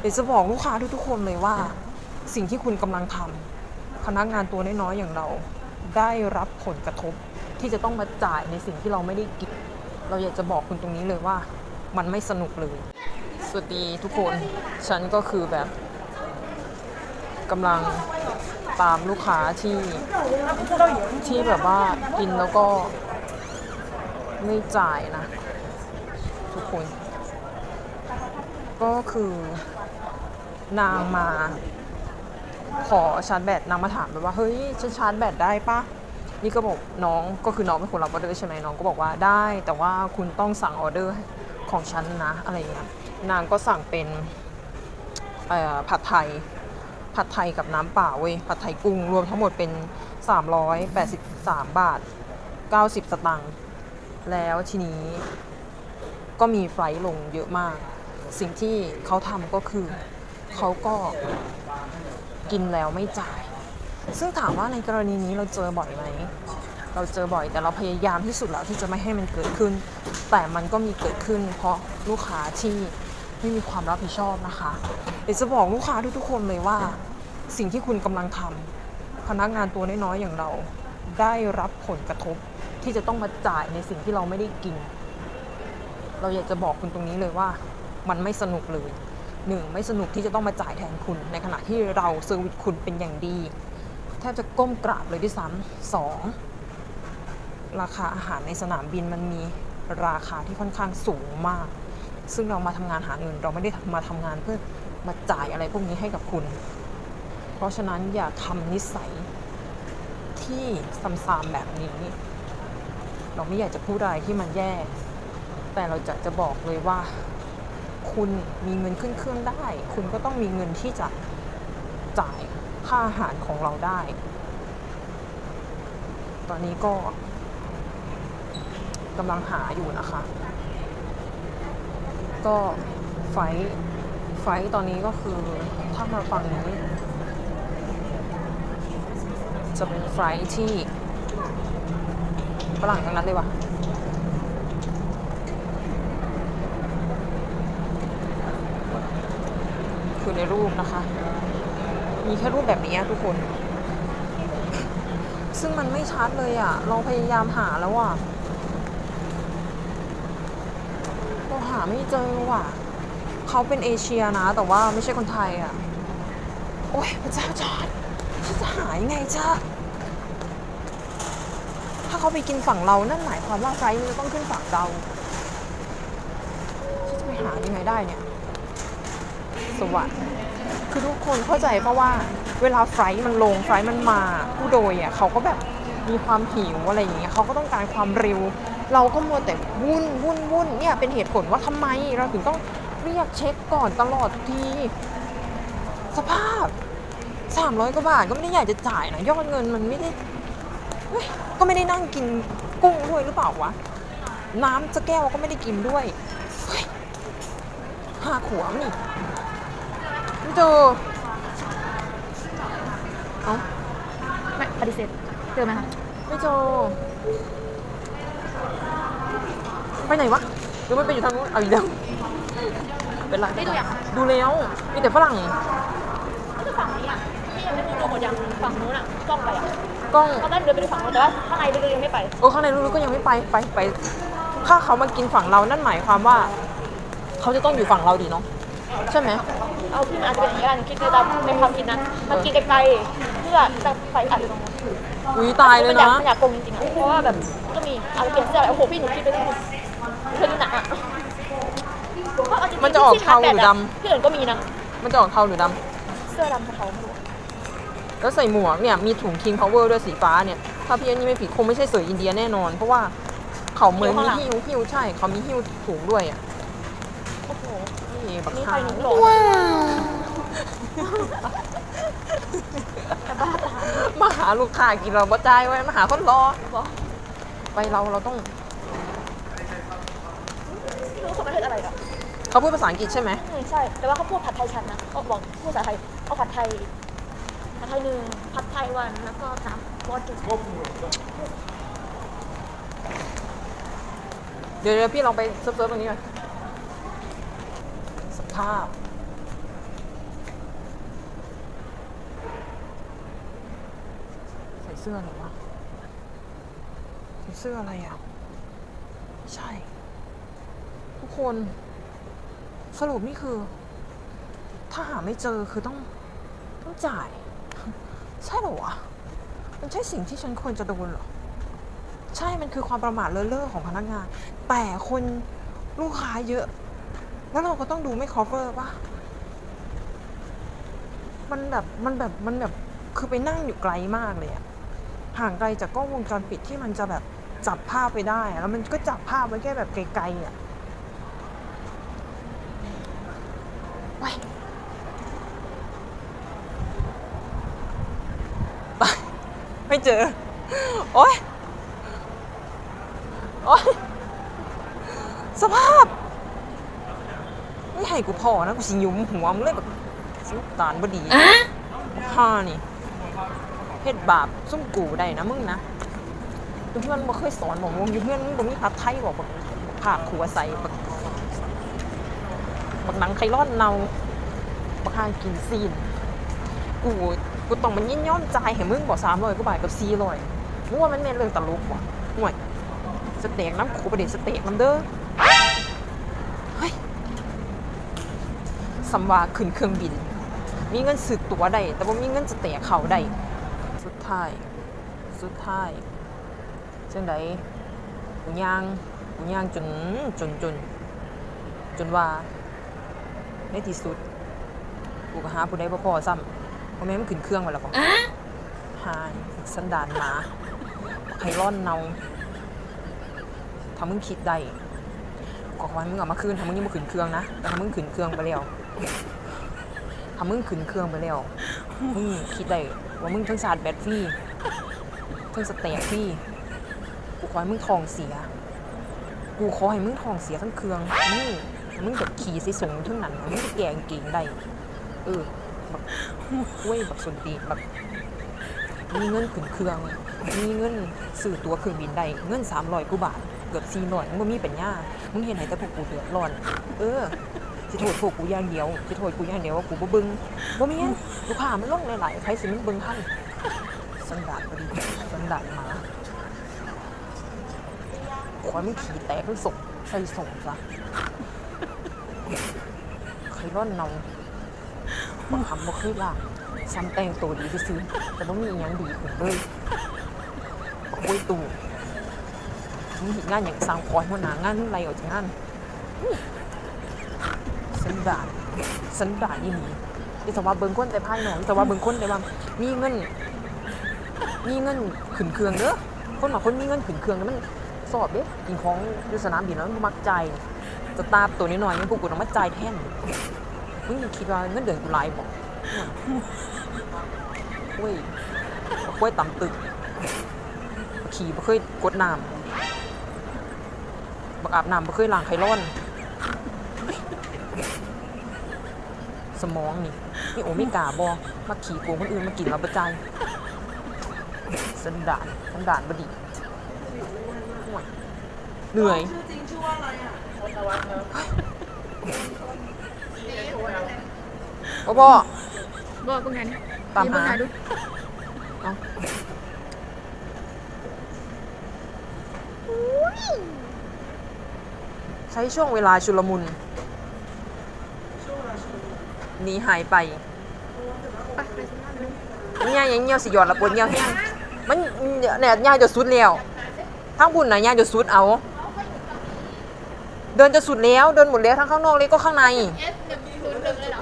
เดี๋ยวจะบอกลูกค้าทุกๆคนเลยว่า สิ่งที่คุณกำลังทำพนักงานตัวน้อยๆอย่างเรา ได้รับผลกระทบที่จะต้องมาจ่ายในสิ่งที่เราไม่ได้กินเราอยากจะบอกคุณตรงนี้เลยว่า มันไม่สนุกเลย สวัสดีทุกคน ฉันก็คือแบบกำลังตามลูกค้าที่ที่แบบว่ากินแล้วก็ไม่จ่ายนะ ทุกคน ก็คือ นางมา ขอชาร์จแบตนางมาถามแบบว่าเฮ้ยฉันชาร์จแบตได้ปะนี่ก็บอกน้องก็คือน้องเป็นคนรับออเดอร์ใช่ไหมน้องก็บอกว่าได้ แต่ว่าคุณต้องสั่งออเดอร์ของฉันนะอะไรอย่างเงี้ยนางก็สั่งเป็นผัดไทยผัดไทยกับน้ำเปล่าเว้ยผัดไทยกุ้งรวมทั้งหมดเป็น 383 บาท 90 สตังค์แล้วทีนี้ก็มีไฟล์ลงเยอะมาก สิ่งที่เขาทำก็คือ เขาก็กินแล้วไม่จ่าย ซึ่งถามว่าในกรณีนี้เราเจอบ่อยไหม เราเจอบ่อยแต่เราพยายามที่สุดแล้วที่จะไม่ให้มันเกิดขึ้น แต่มันก็มีเกิดขึ้น เพราะลูกค้าที่ไม่มีความรับผิดชอบนะคะเดี๋ยวจะบอกลูกค้าทุกๆคนเลยว่า สิ่งที่คุณกำลังทำพนักงานตัวน้อยๆอย่างเราได้รับผลกระทบที่จะต้องมาจ่ายในสิ่งที่เราไม่ได้กิน เราอยากจะบอกคุณตรงนี้เลยว่ามันไม่สนุกเลย หนึ่งไม่สนุกที่จะต้องมาจ่ายแทนคุณ ในขณะที่เราเซอร์วิสคุณเป็นอย่างดีแทบจะก้มกราบเลยด้วยซ้ำสองราคาอาหารในสนามบินมันมีราคาที่ค่อนข้างสูงมาก ซึ่งเรามาทำงานหาเงิน เราไม่ได้มาทำงานเพื่อมาจ่ายอะไรพวกนี้ให้กับคุณ เพราะฉะนั้นอย่าทำนิสัยที่ซ้ำๆแบบนี้ เราไม่อยากจะพูดอะไรที่มันแย่ แต่เราจะจะบอกเลยว่า คุณมีเงินขึ้นเครื่องได้ คุณก็ต้องมีเงินที่จะจ่ายค่าอาหารของเราได้ ตอนนี้ก็กำลังหาอยู่นะคะ ก็ไฟท์ไฟท์ตอนนี้ก็คือถ้ามาฝั่งนี้ จะเป็นไฟท์ที่ฝรั่งทั้งนั้นเลยว่ะ อในรูปนะคะ มีแค่รูปแบบนี้ทุกคน ซึ่งมันไม่ชัดเลยอะ่ะ เราพยายามหาแล้วอะเราหาไม่เจอว่ะ เขาเป็นเอเชียนะ แต่ว่าไม่ใช่คนไทยอะ่ะ โอ้ยพระเจ้าจอดฉันจะหายังไงจ้าถ้าเขาไปกินฝั่งเรา นั่นหมายความว่าไฟล์นี้จะต้องขึ้นฝั่งเราฉันจะไปหายังไงได้เนี่ย สวรรค์คือทุกคนเข้าใจเพราะว่าเวลาไฟมันลงไฟมันมาผู้โดยอะเขาก็แบบมีความหิวอะไรอย่างเงี้ยเขาก็ต้องการความเร็ว เราก็มัวแต่วุ่นวุ่นวุ่นเนี่ยเป็นเหตุผลว่าทำไมเราถึงต้องเรียกเช็คก่อนตลอดทุกทีสภาพ300กว่าบาทก็ไม่ได้อยากจะจ่ายนะยอดเงินมันไม่ได้ก็ไม่ได้นั่งกินกุ้งด้วยหรือเปล่าวะน้ำจะแก้วก็ไม่ได้กินด้วยเฮ้ยห้าขวบนี่ ไม่เจอเอ้าไม่ปฏิเสธเจอไหมคะไม่เจอไปไหนวะหรือมันไปอยู่ทางนู้นเอาอีกแล้วเป็นไรได้ดูยังดูแล้วมีแต่ฝรั่งก็คือฝั่งนี้อะที่ยังไม่ดูหมดยังฝั่งนู้นอะกล้องไปอะกล้องตอนแรกเดินไปดูฝั่งนู้นแต่ว่าข้างในเดินยังไม่ไปเออข้างในนู้นก็ยังไม่ไปไปไปถ้าเขามากินฝั่งเรานั่นหมายความว่า เขาจะต้องอยู่ฝั่งเราดีเนาะ ใช่ไหมเอาที่มันอาจจะเป็นอย่างนี้กันคิดดูตามในความคิดนั้นมันกินไกลๆเพื่อจะไปอาจจะตรงนู้นอุ้ยตายเลยมัอยากนะมันอยากโกงจริงๆอะเพราะว่าแบบก็มีอาจจะเปลี่ยนเสื้ออะไรโอ้โหพี่หนูคิดไปที่เพื่อนหนักอะเพราเอาริงๆมันจะออกเทาหรือดำที่อื่นก็มีนะมันจะออกเทาหรือดำเสื้อดำกับเทาไม่รู้แล้วใส่หมวกเนี่ยมีถุง King Power ด้วยสีฟ้าเนี่ยถ้าพี่อันนี้ไม่ผิดคงไม่ใช่เสืออินเดียแน่นอน เพราะว่าเขาเหมือนมีหิ้วหิ้วใช่ เขามีหิ้วถุงด้วยอะโอ้โหนี่ บักนี่ใคข้ารหนุ่มหล่อว้าวแต่บ้าตายมาหาลูกค้ากินเราบ่จ่ายไว้มาหาคนรอบอกไปเราเราต้องไม่รู้คนประเทศอะไรอะเขาพูดภาษาอังกฤษใช่ไหมอืมใช่ แต่ว่าเขาพูดผัดไทยชันนะเขาบอกพูดภาษาไทย เอาผัดไทย ผัดไทยหนึ่งผัดไทยวัน แล้วก็น้ำวอจุเดี๋ยวเดี๋ยวพี่ลองไปเซิร์ฟๆตรงนี้ก่อนส ภาพ ใส่เสื้อหรอวะใส่เสื้ออะไรอะ ใช่ ทุกคนสรุปนี่คือ ถ้าหาไม่เจอคือต้องต้องจ่าย ใช่หรอวะมันใช่สิ่งที่ฉันควรจะโดนเหรอ ใช่มันคือความประมาทเลอเล่อของพนักงาน แต่คนลูกค้าเยอะ แล้วเราก็ต้องดูไม่ cover ป่ะ มันแบบ มันแบบ มันแบบ คือไปนั่งอยู่ไกลมากเลยอะห่างไกลจากกล้องวงจรปิดที่มันจะแบบจับภาพไปได้อะแล้วมันก็จับภาพไว้แค่แบบไกลๆอะไปไปไม่เจอ โอ๊ย โอ๊ย สภาพ ไม่ให้กูพอนะกูสิยุมหัวมึงเลยแบบสุดตานบดีฮ่านี่เฮ็ดบาปซุ่มกูได้นะมึงนะเพื่อนบ่เคยสอนบอกมึงอยู่เพื่อนมึงบ่มีผัดไทยบอกบักผักขัวใส่บักบักหนังไคร่อนเนาบักห่างกินซีน กูกูต้องมันยินย่อมใจายให้มึงบอกสามร้อยกูบาทกับสี่ร้อยมึงว่ามันแม่นเรื่องตลกว่ะห่วยสเต็กน้ำขูประเด็นสเต็กน้ำเด้อเฮ้ย สำว่าขึ้นเครื่องบิน มีเงินสืบตัวได้แต่ว่ามีเงินจะเตะเขาได้สุดท้าย สุดท้ายจังไดกูย่างกูย่างจนจนจน จนว่าในที่สุดกูก็หาผู้ใดบ่พอซ้ำเพราะแม่มันขึ้นเครื่องมาแล้วบ่หายสันดานหมาไพร่อนเนาถ้ามึงคิดได้ก็ขอให้มึงเอามาคืนถ้ามึงยังบ่ขึ้นเครื่องนะแต่ถ้ามึงขึ้นเครื่องไปแล้ว ถ้ามึงขึ้นเครื่องไปแล้ว มึงคิดได้ว่ามึงทั้งชาร์จแบตฟรีทั้งสเต็กฟรีกูขอให้มึงทองเสีย กูขอให้มึงทองเสียทั้งเครื่องมึงมึงแบบขี่ส่สงทั้งนั้นมึงแกงเก่งได้ เออแบบเว้ยแบบสนตีแบบมีเงินขึ้นเครื่อง มีเงินซื้อตั๋วเครื่องบินได้ เงิน300กว่าบาท เกือบ400มึงมีปัญญา มึงเห็นไหนแต่พวกกูเดือดร้อน เออ สิโทษพวกกูอย่างเดียวสิโทษกูอย่างเดียวว่ากูบ่เบิ่งบ่แม่นลูกค้ามันลงหลายๆใครสิมันเบิ่งทันสันดานบ่ดีสันดานหมาขอให้มึงขี่แตกทั้งศพใส่ส่งซะใครร่อนเนาบางคำบ่เคยล่ะซ้ำแต่งตัวดีไปซื้อแต่บ่มีอหยังดีขึ้นเลยโอ้ยตู่มึงเห็นงานอย่างสร้างคอยหัวหน้างานอะไรออกจากงาน สันดาสันดานนี่มีที่สว่าเบิ่งคนแต่ภายนอกแต่ว่าเบิ่งคนแต่ว่ามีเงิน มีเงินขึ้นเครื่องเด้อคนบาคนมีเงินขึ้นเครื่องแล้วมันสอบเด้กินของอยู่สนามบินแล้วมันมักใจ่ายสตาร์ตัวน้อยๆนี่พวกกูต้องมาจ่ายแทนมึงคิดว่าเงินเดือนกูหลายบอกเว้ยกล้วยต่ำตึก ขี่บ่เคยกดน้ำบักอาบน้ำบ่เคยล้างไคร้อน สมองนี่นี่โอเมก้าบอมาขี่โกงคนอื่นมากินเราประจายสันดานสันดานบดีห่วยเหนื่อยชื่อจริงชื่อว่าอะไรอะคนตะวันครับพ่อพ่อบอกกูไงนะตามหาดูเอาใช้ช่วงเวลาชุลมุน ช่วงเวลาชุม นุมหนีหายไปไปไปสิหน้าเนี่ยยังเงี้ยวสิหยอดละปนเงี้ยวแห้งมันเนี่ยย่างจะสุดแล้วทั้งบุญนะย่างจะสุดเอา เดินจะสุดแล้ว เดินหมดแล้วทั้งข้างนอกเลยก็ข้างในเอสหนึ่งศูนย์หนึ่งเลยเหรอ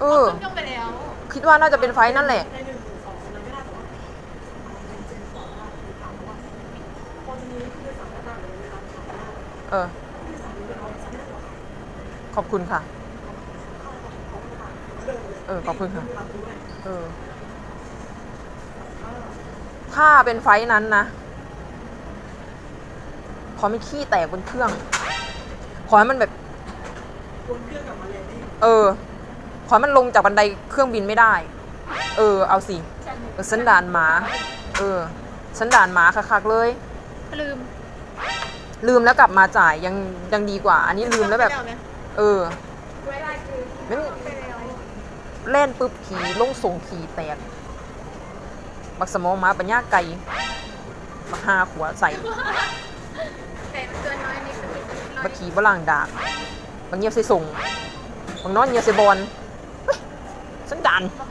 เออขึ้นเครื่องไปแล้วคิดว่าน่าจะเป็นไฟนั่นแหละเออขอบคุณค่ะ เออขอบคุณค่ะ เออ ถ้าเป็นไฟท์นั้นนะ ขอไม่ขี้แตกบนเครื่อง ขอให้มันแบบบนเครื่องกับมาเลนดิ้งเออ ขอให้มันลงจากบันไดเครื่องบินไม่ได้ เออ เอาสิเออสันดานหมา เออสันดานหมาคักๆเลย ลืม ลืมแล้วกลับมาจ่ายยังยังดีกว่า อันนี้ลืมแล้วแบบ เออ เวลาคือ มัน ไป แล้วเล่นปุ๊บขี่ลงส่งขี่แตก บักสมองมาปัญญาไก่บักห้าขวใส่แต่น้อยนี่คือบักขี่บล่างดากบักเงียบใส่ส่งบักนอนเงียบใส่บอลสันดานบัก